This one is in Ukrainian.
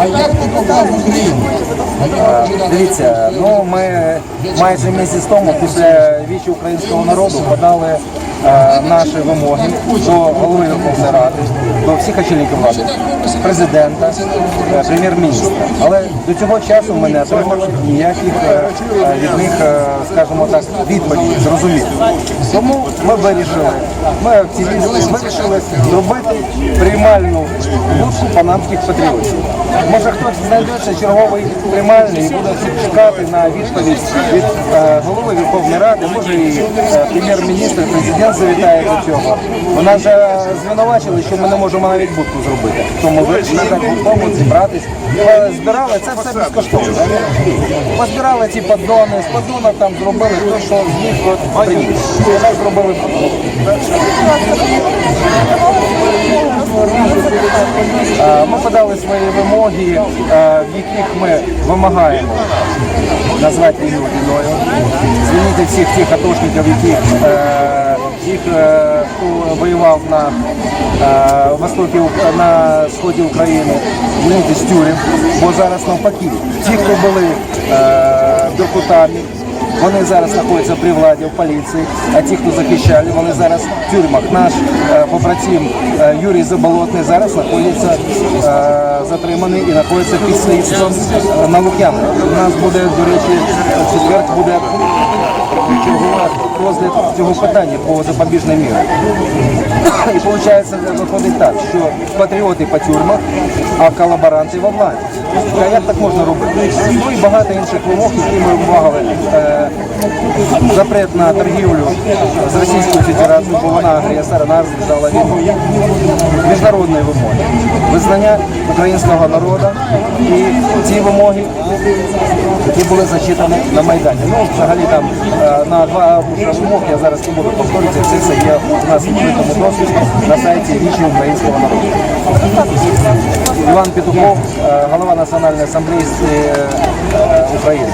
А як ти попав в Україну? Дивіться, ну ми майже місяць тому після вічі українського народу подали е, наші вимоги до голови Верховної Ради, до всіх очільників влади, президента, е, прем'єр-міністра. Але до цього часу ми не отримали ніяких е, е, від них, е, скажімо так, відповідей, зрозуміло. Тому ми вирішили, ми активісти вирішили зробити приймальну будку панамських патріотів. Може хтось знайдеться черговий приймальний і буде чекати на відповідь від е, голови Верховної Ради, може і е, прем'єр-міністр, президент завітає до цього. Вона вже звинувачили, що ми не можемо навіть будку зробити. Тому вирішили так гуртом зібратись. Е, Збирали це все безкоштовно. Позбирали ці поддони, з поддонок там зробили те, що зміг от приніс. І зробили Е, Ми подали свої вимоги, е, в яких ми вимагаємо назвати війну війною, звільнити всіх тих атошників, які е, тих, е, воював на е, востокі на сході України, звільнити з тюрем, бо зараз навпаки, ті, хто були е, депутатами, вони зараз знаходяться при владі в поліції, а ті, хто захищали, вони зараз в тюрмах. Наш е, побратим е, Юрій Заболотний зараз знаходиться е, затриманий і знаходиться під слідством е, на Лук'янах. У нас буде, до речі, четвер буде черговий розгляд цього питання по запобіжній мірі. І виходить, виходить так, що патріоти по тюрмах, а колаборанти во владі. А як так можна робити? Ну і багато інших вимог, які ми вимагали. Е, запрет на торгівлю з Російською Федерацією, бо вона агресор, вона розв'язала війну. Міжнародні вимоги. Визнання українського народу і ці вимоги, які були зачитані на Майдані. Ну, взагалі там е, на два аркуша я зараз не буду повторювати, все є у нас відкритому доступі на сайті Вічі українського народу. Іван Петухов, е, голова Національної асамблеї е, е, України.